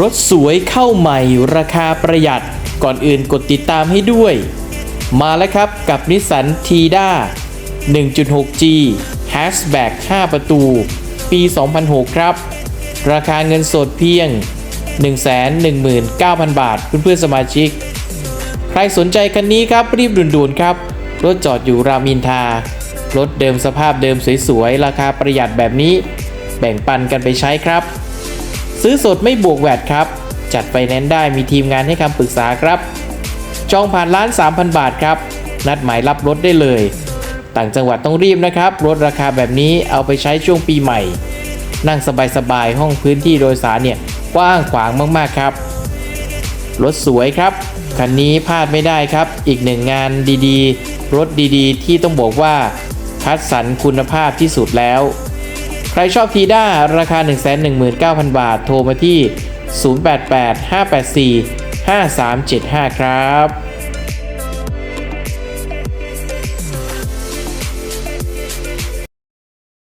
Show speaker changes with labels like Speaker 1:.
Speaker 1: รถสวยเข้าใหม่ราคาประหยัดก่อนอื่นกดติดตามให้ด้วย มาแล้วครับกับนิสสันทีด้า 1.6G Hatchback 5 ประตู ปี 2006 ครับ ราคาเงินสดเพียง 119,000 บาทเพื่อนๆสมาชิก ใครสนใจคันนี้ครับรีบด่วนๆครับ รถจอดอยู่รามินทา รถเดิมสภาพเดิมสวยๆ ราคาประหยัดแบบนี้ แบ่งปันกันไปใช้ครับ ซื้อสดไม่บวกแวดครับ จัดไฟแนนซ์ได้มีทีมงานให้คำปรึกษาครับ จองผ่านร้าน 3,000 บาทครับ นัดหมายรับรถได้เลย ต่างจังหวัดต้องรีบนะครับ รถราคาแบบนี้เอาไปใช้ช่วงปีใหม่ นั่งสบายๆห้องพื้นที่โดยสารเนี่ยกว้างขวางมากๆครับ รถสวยครับ คันนี้พลาดไม่ได้ครับ อีกหนึ่งงานดีๆ รถดีๆ ที่ต้องบอกว่าคัดสรรคุณภาพที่สุดแล้ว รชอบทีด้าราคา 119,000 บาท โทรมาที่ 088 584 5375 ครับ